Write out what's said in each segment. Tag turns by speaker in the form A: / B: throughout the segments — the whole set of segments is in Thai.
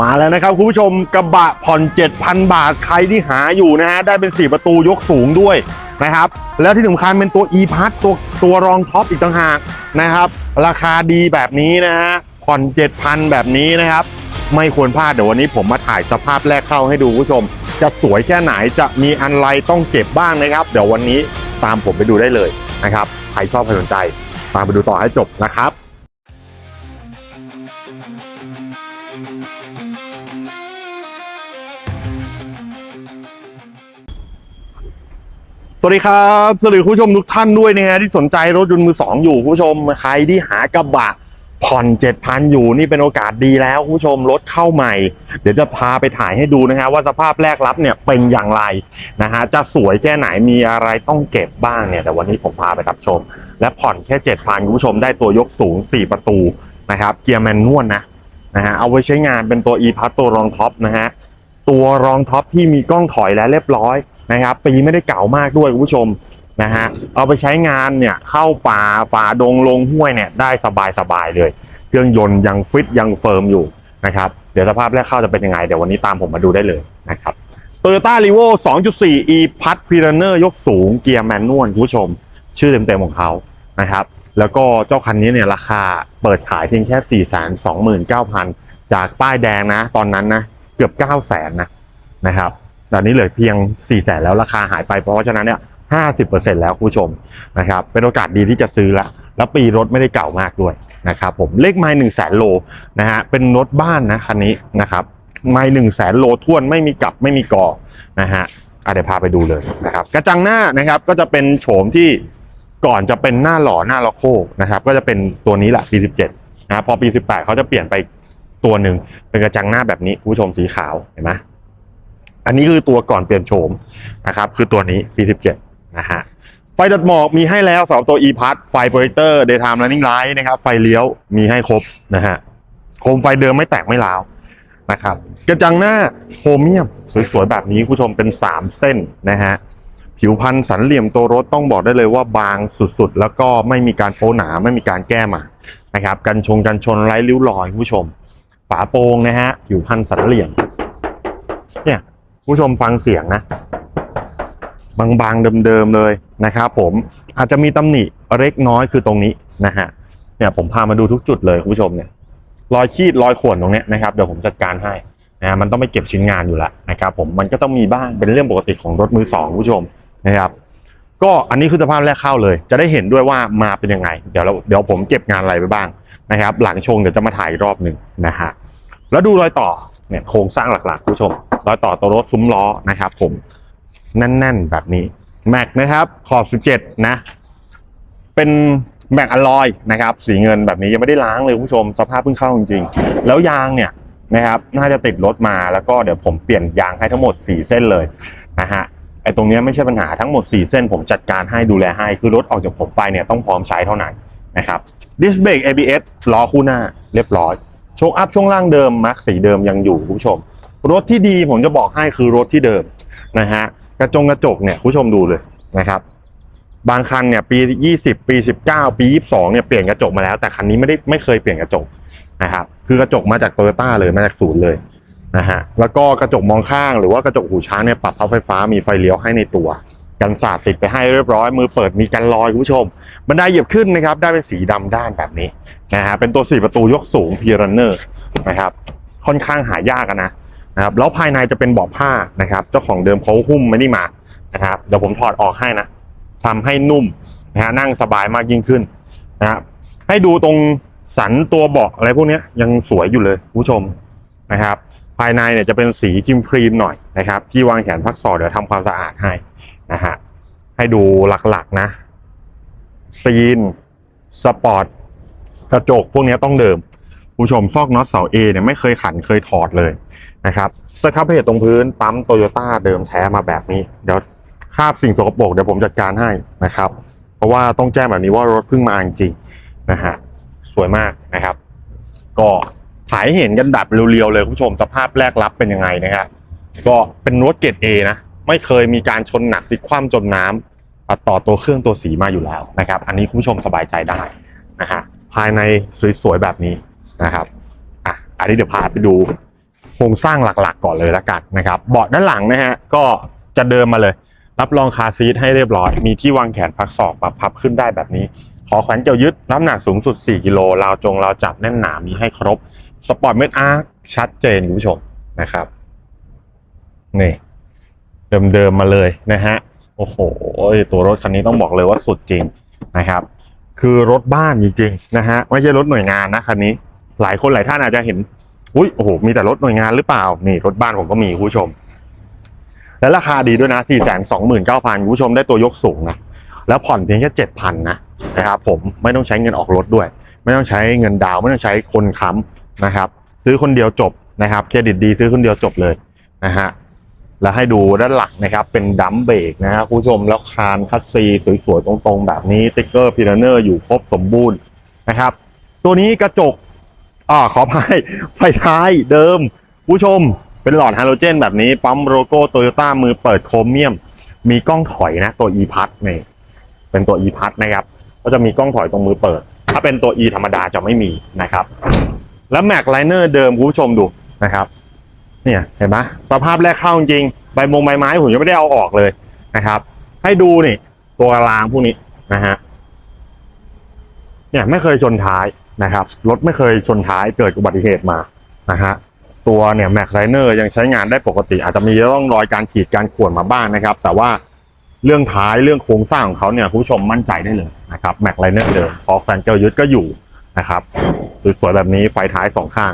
A: มาแล้วนะครับคุณผู้ชมกระบะผ่อน 7,000 บาทใครที่หาอยู่นะฮะได้เป็น 4 ประตูยกสูงด้วยนะครับ แล้วที่สำคัญเป็นตัว e p a s ตัวตัวรองท็อปอีกต่างหากนะครับ ราคาดีแบบนี้นะฮะผ่อน 7,000 แบบนี้นะครับ ไม่ควรพลาดเดี๋ยววันนี้ผมมาถ่ายสภาพแรกเข้าให้ดูคุณผู้ชม จะสวยแค่ไหนจะมีอะไรต้องเก็บบ้างนะครับ เดี๋ยววันนี้ตามผมไปดูได้เลยนะครับใครชอบใครสนใจ ตามไปดูต่อให้จบนะครับ สวัสดีครับสวัสดีคุณผู้ชมทุกท่านด้วยนะฮะที่สนใจรถยนต์มือสองอยู่คุณผู้ชมใครที่หากระบะผ่อนเจ็ดพันอยู่นี่เป็นโอกาสดีแล้วคุณผู้ชมรถเข้าใหม่ เดี๋ยวจะพาไปถ่ายให้ดูนะฮะว่าสภาพแรกรับเนี่ยเป็นอย่างไรนะฮะจะสวยแค่ไหนมีอะไรต้องเก็บบ้างเนี่ยแต่วันนี้ผมพาไปรับชม และผ่อนแค่เจ็ดพันคุณผู้ชมได้ตัวยกสูง 4 ประตูนะครับเกียร์แมนนวลนะนะฮะเอาไว้ใช้งานเป็นตัว e p a s ตัวรองท็อปนะฮะตัวรองท็อปที่มีกล้องถอยแล้วเรียบร้อย นะครับ ปีไม่ได้เก่ามากด้วยคุณผู้ชมนะฮะเอาไปใช้งานเนี่ยเข้าป่าฝ่าดงลงห้วยเนี่ยได้สบายสบายๆเลย เครื่องยนต์ยังฟิตยังเฟิร์มอยู่นะครับเดี๋ยวสภาพแรกเข้าจะเป็นยังไง เดี๋ยววันนี้ตามผมมาดูได้เลยนะครับโตโยต้ารีโว2.4 e p a s p i r a n e r ยกสูงเกียร์แมนนวลคุณผู้ชม ชื่อเต็มๆของเขานะครับแล้วก็เจ้าคันนี้เนี่ยราคาเปิดขายเพียงแค่ 4 2 9 0 0 0 จากป้ายแดงนะ ตอนนั้นนะ เกือบ 9 0 0 0 0นนะนะครับ ตอนนี้เหลือเพียง4 0 0 0 0 0แล้วราคาหายไปเพราะฉะนั้นเนี่ย50%แล้วคุณผู้ชมนะครับเป็นโอกาสดีที่จะซื้อละแล้วปีรถไม่ได้เก่ามากด้วยนะครับผมเลขไมล์หนึ่งแสนโลนะฮะเป็นรถบ้านนะคันนี้นะครับไมล์หนึ่งแสนโลท่วนไม่มีกลับไม่มีก่อนะฮะอะเดี๋ยวพาไปดูเลยนะครับกระจังหน้านะครับก็จะเป็นโฉมที่ก่อนจะเป็นหน้าหล่อหน้าล็อกโคนะครับก็จะเป็นตัวนี้แหละปี 17นะพอปี 18เขาจะเปลี่ยนไปตัวหนึ่งเป็นกระจังหน้าแบบนี้คุณผู้ชมสีขาวเห็นไหม อันนี้คือตัวก่อนเปลี่ยนโฉมนะครับ คือตัวนี้ปี17 นะฮะไฟดัดหมอกมีให้แล้วสำหรับตัว e p a s ไฟโปรเจคเตอร์ daytime running light นะครับ ไฟเลี้ยวมีให้ครบนะฮะโคมไฟเดิมไม่แตกไม่ร้าวนะครับ กระจังหน้าโครเมียม สวยๆ แบบนี้คุณผู้ชมเป็น 3 เส้นนะฮะผิวพันธ์สันเหลี่ยมตัวรถต้องบอกได้เลยว่าบางสุดๆ แล้วก็ไม่มีการโป้หนาไม่มีการแก้มานะครับกันชงกันชนไร้ริ้วรอยคุณผู้ชม ฝาโปรงนะฮะผิวพันธ์สันเหลี่ยมเนี่ย ผู้ชมฟังเสียงนะ บางๆเดิมๆเลยนะครับผมอาจจะมีตำหนิเล็กน้อยคือตรงนี้นะฮะเนี่ยผมพามาดูทุกจุดเลยคุณผู้ชมเนี่ยรอยขีดรอยข่วนตรงเนี้ยนะครับเดี๋ยวผมจัดการให้นะฮะมันต้องไปเก็บชิ้นงานอยู่แล้วนะครับผมมันก็ต้องมีบ้างเป็นเรื่องปกติของรถมือสองคุณผู้ชมนะครับก็อันนี้คือสภาพแรกเข้าเลย จะได้เห็นด้วยว่ามาเป็นยังไง เดี๋ยวเราเดี๋ยวผมเก็บงานอะไรไปบ้างนะครับ หลังชงเดี๋ยวจะมาถ่ายรอบหนึ่งนะฮะแล้วดูรอยต่อ เนี่ยโครงสร้างหลักๆคุณผู้ชมรอยต่อตัวรถซุ้มล้อนะครับ ผมแน่นๆแบบนี้แม็กนะครับขอบ 17 นะ เป็นแม็กอลลอยนะครับ สีเงินแบบนี้ยังไม่ได้ล้างเลยคุณผู้ชม สภาพเพิ่งเข้าจริงๆ แล้วยางเนี่ยนะครับ น่าจะติดรถมาแล้วก็เดี๋ยวผมเปลี่ยนยางให้ทั้งหมด 4 เส้นเลยนะฮะไอ้ตรงเนี้ยไม่ใช่ปัญหาทั้งหมด 4 เส้น ผมจัดการให้ดูแลให้คือรถออกจากผมไปเนี่ยต้องพร้อมใช้เท่านั้นนะครับดิสเบรก ABS ล้อคู่หน้าเรียบร้อย ชคอัพช่วงล่างเดิมมาร์คสีเดิมยังอยู่คุณผู้ชม รถที่ดีผมจะบอกให้คือรถที่เดิมนะฮะกระจงกระจกเนี่ยคุณผู้ชมดูเลยนะครับ บางคันเนี่ยปี 20 ปี 19 ปี 22เนี่ยเปลี่ยนกระจกมาแล้ว แต่คันนี้ไม่ได้ไม่เคยเปลี่ยนกระจกนะครับคือกระจกมาจากโตโยต้าเลยมาจากศูนย์เลยนะฮะแล้วก็กระจกมองข้างหรือว่ากระจกหูช้างเนี่ยปรับพับไฟฟ้ามีไฟเลี้ยวให้ในตัว กันสาดติดไปให้เรียบร้อย มือเปิดมีกันลอยคุณผู้ชม บันไดเหยียบขึ้นนะครับ ได้เป็นสีดำด้านแบบนี้นะฮะเป็นตัวสี่ประตูยกสูงพีรันเนอร์นะครับค่อนข้างหายากนะนะครับแล้วภายในจะเป็นเบาะผ้านะครับเจ้าของเดิมเขาหุ้มไม่ได้มานะครับเดี๋ยวผมถอดออกให้นะทำให้นุ่มนะฮะนั่งสบายมากยิ่งขึ้นนะครับให้ดูตรงสันตัวเบาะอะไรพวกนี้ยังสวยอยู่เลยคุณผู้ชมนะครับ ภายในเนี่ยจะเป็นสีครีมครีมหน่อยนะครับ ที่วางแขนพักศอกเดี๋ยวทำความสะอาดให้ นะฮะให้ดูหลักๆนะ ซีน สปอร์ต กระจกพวกนี้ต้องเดิม ผู้ชมซอกน็อตเสา A เนี่ยไม่เคยขันเคยถอดเลยนะครับสครับเพจตรงพื้นปั๊มโตโยต้าเดิมแท้มาแบบนี้ เดี๋ยวคาบสิ่งสกปรกเดี๋ยวผมจัดการให้นะครับ เพราะว่าต้องแจ้งแบบนี้ว่ารถเพิ่งมาจริงนะฮะสวยมากนะครับ ก็ถ่ายเห็นกันแบบเรียวๆเลยคุณผู้ชมสภาพแรกรับเป็นยังไงนะครับก็เป็นรถเกรดเอนะ ไม่เคยมีการชนหนักพลิกคว่ำจมน้ำตัดต่อตัวเครื่องตัวสีมาอยู่แล้วนะครับ อันนี้คุณผู้ชมสบายใจได้นะฮะภายในสวยๆแบบนี้นะครับอะอันนี้เดี๋ยวพาไปดูโครงสร้างหลักๆ ก่อนเลยละกันนะครับ เบาะด้านหลังนะฮะก็จะเดิมมาเลย รับรองคาซีทให้เรียบร้อย มีที่วางแขนพักศอกปรับพับขึ้นได้แบบนี้ ขอแขวนเกี่ยวยึดน้ำหนักสูงสุด 4 กิโลราวจงราวจับแน่นหนามีให้ครบสปอร์ตเมดอาร์ชัดเจนคุณผู้ชมนะครับนี่ เดิมๆมาเลยนะฮะ โอ้โห ตัวรถคันนี้ต้องบอกเลยว่าสุดจริงนะครับ คือรถบ้านจริงๆนะฮะไม่ใช่รถหน่วยงานนะคันนี้ หลายคนหลายท่านอาจจะเห็นอุ้ยโอ้โหมีแต่รถหน่วยงานหรือเปล่านี่รถบ้านผมก็มีคุณผู้ชม และราคาดีด้วยนะ 4 2 9 0 0 0คุณผู้ชมได้ตัวยกสูงนะแล้วผ่อนเพียงแค่7,000นะนะครับผมไม่ต้องใช้เงินออกรถด้วย ไม่ต้องใช้เงินดาวไม่ต้องใช้คนค้ำนะครับ ซื้อคนเดียวจบนะครับเครดิตดีซื้อคนเดียวจบเลยนะฮะ แล้วให้ดูด้านหลังนะครับ เป็นดัมเบรกนะฮะคุณผู้ชมแล้วคานคัสซีสวยๆ ตรงๆ แบบนี้ติ๊กเกอร์พิลเนอร์อยู่ครบสมบูรณ์นะครับ ตัวนี้กระจกอ่าขออภัยไฟท้ายเดิมคุณผู้ชมเป็นหลอดฮาโลเจนแบบนี้ ปั๊มโลโก้โตโยต้ามือเปิดโครเมียม มีกล้องถอยนะ ตัว e p a s นี่เป็นตัว e p a s นะครับ ก็จะมีกล้องถอยตรงมือเปิด ถ้าเป็นตัว e ธรรมดาจะไม่มีนะครับ แล้วแม็กไลเนอร์เดิมคุณผู้ชมดูนะครับ เนี่ยเห็นไหมสภาพแรกเข้าจริงใบมงใบไม้ผมยังไม่ได้เอาออกเลยนะครับ ให้ดูนี่ ตัวรางพวกนี้นะฮะเนี่ยไม่เคยชนท้ายนะครับรถไม่เคยชนท้ายเกิดอุบัติเหตุมานะฮะตัวเนี่ยแม็กไลเนอร์ยังใช้งานได้ปกติ อาจจะมีร่องรอยการขีดการข่วนมาบ้างนะครับ แต่ว่าเรื่องท้ายเรื่องโครงสร้างของเขาเนี่ยคุณผู้ชมมั่นใจได้เลยนะครับแม็กไลเนอร์เดิมพอแฟนเกลยึดก็อยู่นะครับสวยๆแบบนี้ไฟท้ายสองข้าง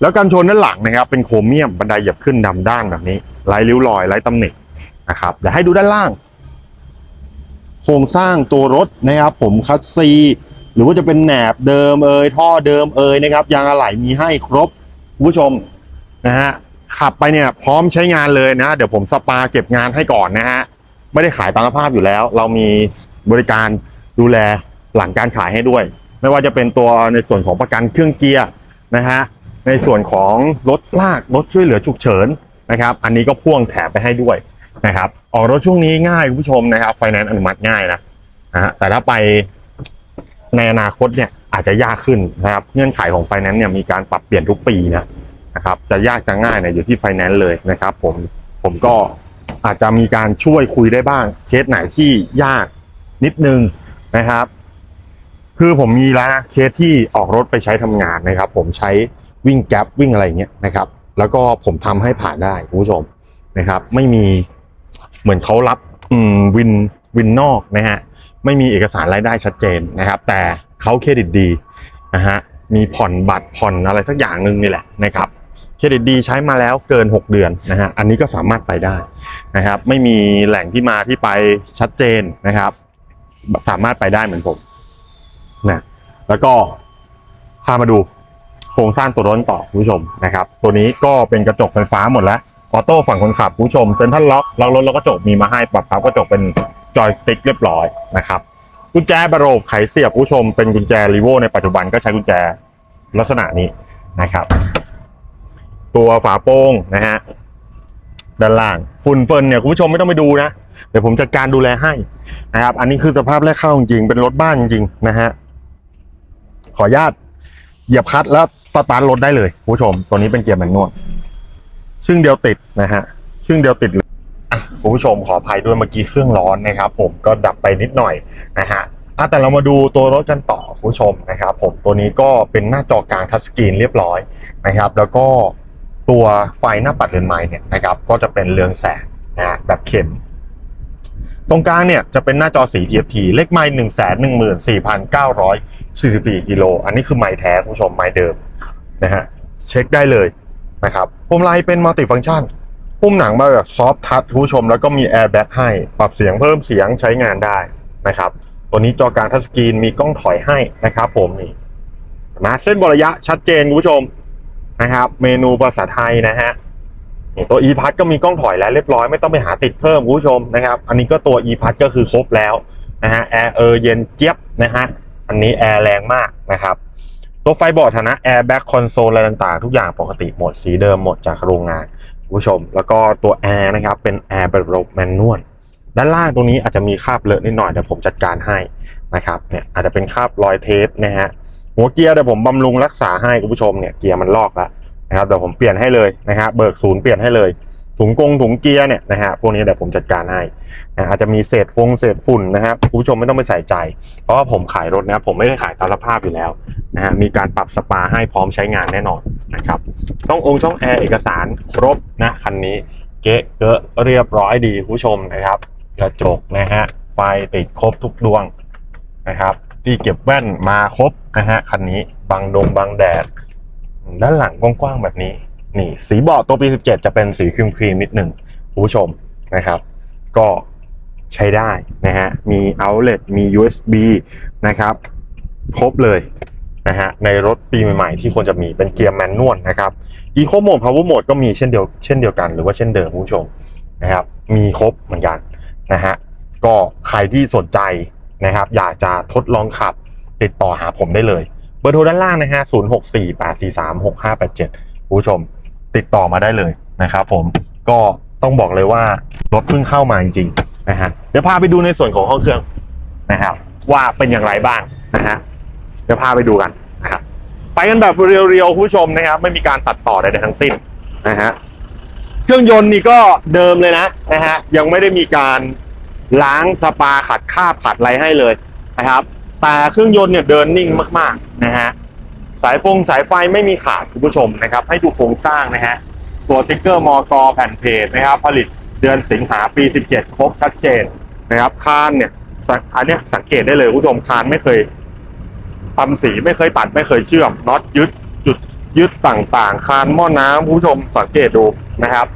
A: แล้วกันชนด้านหลังนะครับ เป็นโครเมียมบันไดเหยียบขึ้นดำด้านแบบนี้ไร้ริ้วรอยไร้ตำหนินะครับเดี๋ยวให้ดูด้านล่าง โครงสร้างตัวรถนะครับ ผมคัสซีหรือว่าจะเป็นแหนบเดิมเอยท่อเดิมเอยนะครับยางอะไหล่มีให้ครบคุณผู้ชมนะฮะขับไปเนี่ยพร้อมใช้งานเลยนะ เดี๋ยวผมสปาเก็บงานให้ก่อนนะฮะไม่ได้ขายตามสภาพอยู่แล้ว เรามีบริการดูแลหลังการขายให้ด้วย ไม่ว่าจะเป็นตัวในส่วนของประกันเครื่องเกียร์นะฮะ ในส่วนของรถลากรถช่วยเหลือฉุกเฉินนะครับ อันนี้ก็พ่วงแถมไปให้ด้วยนะครับ ออกรถช่วงนี้ง่ายคุณผู้ชมนะครับไฟแนนซ์อนุมัติง่ายนะนะฮะแต่ถ้าไปในอนาคตเนี่ยอาจจะยากขึ้นนะครับเงื่อนไขของไฟแนนซ์เนี่ยมีการปรับเปลี่ยนทุกปีนะนะครับ จะยากจะง่ายเนี่ยอยู่ที่ไฟแนนซ์เลยนะครับ ผมผมก็อาจจะมีการช่วยคุยได้บ้างเคสไหนที่ยากนิดนึงนะครับ คือผมมีแล้วนะเคสที่ออกรถไปใช้ทำงานนะครับ ผมใช้ วิ่งแก๊ปวิ่งอะไรอย่างเงี้ยนะครับ แล้วก็ผมทำให้ผ่านได้คุณผู้ชมนะครับ ไม่มีเหมือนเขารับวินวินนอกนะฮะไม่มีเอกสารรายได้ชัดเจนนะครับ แต่เขาเครดิตดีนะฮะมีผ่อนบัตรผ่อนอะไรสักอย่างหนึ่งนี่แหละนะครับเครดิตดีใช้มาแล้วเกิน 6 เดือนนะฮะอันนี้ก็สามารถไปได้นะครับ ไม่มีแหล่งที่มาที่ไปชัดเจนนะครับ สามารถไปได้เหมือนผมนะแล้วก็พามาดู รงสร้างตัวรถต่อคุณผู้ชมนะครับ ตัวนี้ก็เป็นกระจกไฟฟ้าหมดแล้วออโต้ฝั่งคนขับคุณผู้ชมเซ็นทรัลล็อกล็อกรถแล้วก็กระจกมีมาให้ปรับพับกระจกเป็นจอยสติ๊กเรียบร้อยนะครับกุญแจบาโรบไขเสียบคุณผู้ชมเป็นกุญแจรีโวในปัจจุบันก็ใช้กุญแจลักษณะนี้นะครับ ตัวฝาโป้งนะฮะด้านล่างฝุ่นเฟินเนี่ยคุณผู้ชมไม่ต้องไปดูนะ เดี๋ยวผมจัดการดูแลให้นะครับ อันนี้คือสภาพแรกเข้าจริงเป็นรถบ้านจริงนะฮะขออนุญาตเหยียบคลัตช์แล้ว สตาร์ทรถได้เลยคุณผู้ชม ตัวนี้เป็นเกียร์แมนนวลซึ่งเดียวติดนะฮะซึ่งเดียวติดเลยคุณผู้ชมขออภัยด้วยเมื่อกี้เครื่องร้อนนะครับ ผมก็ดับไปนิดหน่อยนะฮะอะแต่เรามาดูตัวรถกันต่อคุณผู้ชมนะครับ ผมตัวนี้ก็เป็นหน้าจอกลางทัชสกรีนเรียบร้อยนะครับ แล้วก็ตัวไฟหน้าปัดเรือนไม้เนี่ยนะครับ ก็จะเป็นเรืองแสงนะฮะแบบเข็ม ตรงกลางเนี่ยจะเป็นหน้าจอสี TFT เลขไม้หนึ่งแสนหนึ่งหมื่นสี่พันเก้าร้อยสี่สิบสี่กิโลอันนี้คือไม้แท้คุณผู้ชมไม้เดิม นะฮะเช็คได้เลยนะครับปุ่มไลน์เป็นมัลติฟัง c t ชันปุ่มหนังมาแบบซอฟทัชคุณผู้ชม แล้วก็มีแอร์แบ็กให้ปรับเสียงเพิ่มเสียงใช้งานได้นะครับตัวนี้จอกลางทัชสกรีนมีกล้องถอยให้นะครับผมนี่นะเส้นบระยะชัดเจนคุณผู้ชมนะครับ เมนูภาษาไทยนะฮะตัว e p a s ก็มีกล้องถอยแล้วเรียบร้อยไม่ต้องไปหาติดเพิ่มคุณผู้ชมนะครับ อันนี้ก็ตัว e p a s ก็คือครบแล้วนะฮะแอร์เออเย็นเจี๊ยบนะฮะอันนี้แอร์แรงมากนะครับ ตัวไฟบอร์ดฐานะแอร์แบ็กคอนโซลอะไรต่างๆ ทุกอย่างปกติหมดสีเดิมหมดจากโรงงานคุณผู้ชม แล้วก็ตัวแอร์นะครับ เป็นแอร์แบบระบบแมนนวลด้านล่างตรงนี้อาจจะมีคราบเลอะนิดหน่อยเดี๋ยวผมจัดการให้นะครับเนี่ยอาจจะเป็นคราบรอยเทปนะฮะหัวเกียร์เดี๋ยวผมบำรุงรักษาให้คุณผู้ชมเนี่ยเกียร์มันลอกแล้วนะครับเดี๋ยวผมเปลี่ยนให้เลยนะฮะเบิกศูนย์เปลี่ยนให้เลย ถุงกงถุงเกียร์เนี่ยนะฮะพวกนี้เดี๋ยวผมจัดการให้นะอาจจะมีเศษฟงเศษฝุ่นนะครับคุณผู้ชมไม่ต้องไปใส่ใจ เพราะว่าผมขายรถนะผมไม่ได้ขายตามสภาพอยู่แล้วนะฮะมีการปรับสปาให้พร้อมใช้งานแน่นอนนะครับต้ององค์ช่องแอร์เอกสารครบนะคันนี้เก๊ะเกอะเรียบร้อยดีคุณผู้ชมนะครับกระจกนะฮะไฟติดครบทุกดวงนะครับที่เก็บแว่นมาครบนะฮะคันนี้บังดงบังแดด ด้านหลังกว้างๆแบบนี้ นี่สีเบาะตัวปี 17 จะเป็นสีครีมครีมนิดหนึ่งคุณผู้ชมนะครับ ก็ใช้ได้นะฮะ มี outlet มี USB นะครับ ครบเลยนะฮะ ในรถปีใหม่ๆ ที่ควรจะมีเป็นเกียร์แมนนวลนะครับ Eco Mode Power Mode ก็มีเช่นเดียวเช่นเดียวกันหรือว่าเช่นเดิมคุณผู้ชมนะครับ มีครบเหมือนกันนะฮะ ก็ใครที่สนใจนะครับ อยากจะทดลองขับติดต่อหาผมได้เลย เบอร์โทรด้านล่างนะฮะ 0 6 4 8 4 3 6 5 8 7 ผู้ชม ติดต่อมาได้เลยนะครับผมก็ต้องบอกเลยว่ารถเพิ่งเข้ามาจริงๆนะฮะเดี๋ยวพาไปดูในส่วนของห้องเครื่องนะครับว่าเป็นอย่างไรบ้างนะฮะเดี๋ยวพาไปดูกันนะครับไปกันแบบเรียวๆคุณผู้ชมนะครับไม่มีการตัดต่อใดๆทั้งสิ้นนะฮะเครื่องยนต์นี่ก็เดิมเลยนะนะฮะยังไม่ได้มีการล้างสปาขัดคราบขัดอะไรให้เลยนะครับแต่เครื่องยนต์เนี่ยเดินนิ่งมากๆนะฮะ สายฟงสายไฟไม่มีขาดคุณผู้ชมนะครับ ให้ดูโครงสร้างนะฮะ ตัวติ๊กเกอร์มอกแผ่นเพจนะครับ ผลิตเดือนสิงหาปี 17 ครบชัดเจนนะครับคานเนี่ยอันนี้สังเกตได้เลยคุณผู้ชมคานไม่เคยทำสีไม่เคยตัดไม่เคยเชื่อมน็อตยึดจุดยึดต่างๆ คานหม้อน้ำคุณผู้ชมสังเกตดูนะครับ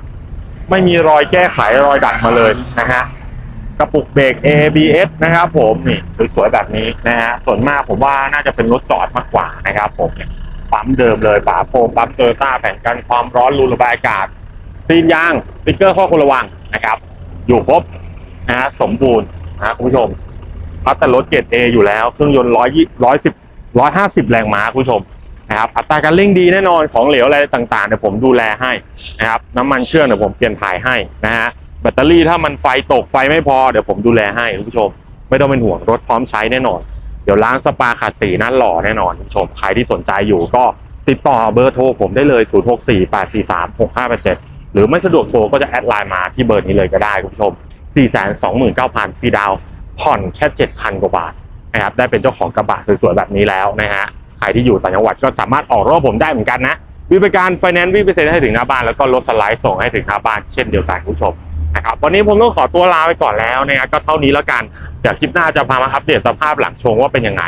A: ไม่มีรอยแก้ไขรอยดัดมาเลยนะฮะ กระปุกเบรก ABS นะครับผมนี่สวยๆแบบนี้นะฮะส่วนมากผมว่าน่าจะเป็นรถจอดมากกว่านะครับผมเนี่ยปั๊มเดิมเลยฝาโฟมปั๊มเตอร์ต้าแผ่นกันความร้อนรูระบายอากาศ ซีนยางสติ๊กเกอร์ข้อควรระวังนะครับ อยู่ครบนะฮะสมบูรณ์นะคุณผู้ชมพัดแต่รถเกรด A อยู่แล้ว เครื่องยนต์ร้อยยี่ร้อยสิบร้อยห้าสิบแรงม้าคุณผู้ชมนะครับอัตราการเร่งดีแน่นอนของเหลวอะไรต่างๆเดี๋ยวผมดูแลให้นะครับน้ำมันเครื่องเดี๋ยวผมเปลี่ยนถ่ายให้นะฮะ แบตเตอรี่ถ้ามันไฟตกไฟไม่พอเดี๋ยวผมดูแลให้คุณผู้ชม ไม่ต้องเป็นห่วงรถพร้อมใช้แน่นอน เดี๋ยวล้างสปาขัดสีนั้นหล่อแน่นอนคุณผู้ชมใครที่สนใจอยู่ก็ติดต่อเบอร์โทรผมได้เลย 0 6 4 8 4 3 6 5 8 7 หรือไม่สะดวกโทรก็จะแอดไลน์มาที่เบอร์นี้เลยก็ได้คุณผู้ชม 4 2 9 0 0 0ฟรีดาวผ่อนแค่ 7,000 กว่าบาทนะครับได้เป็นเจ้าของกระบะสวยๆแบบนี้แล้วนะฮะใครที่อยู่ต่างจังหวัดก็สามารถออกรถผมได้เหมือนกันนะมีบริการไฟแนนซ์วิ่งไปเซ็นให้ถึงหน้าบ้านแล้วก็รถสไลด์ส่งให้ถึงหน้าบ้านเช่นเดียวกันคุณผู้ชม นะครับวันนี้ผมต้องขอตัวลาไปก่อนแล้วนะครับก็เท่านี้แล้วกันเดี๋ยวคลิปหน้าจะพามาอัปเดตสภาพหลังชงว่าเป็นยังไง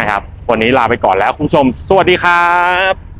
A: นะครับวันนี้ลาไปก่อนแล้วคุณผู้ชม สวัสดีครับ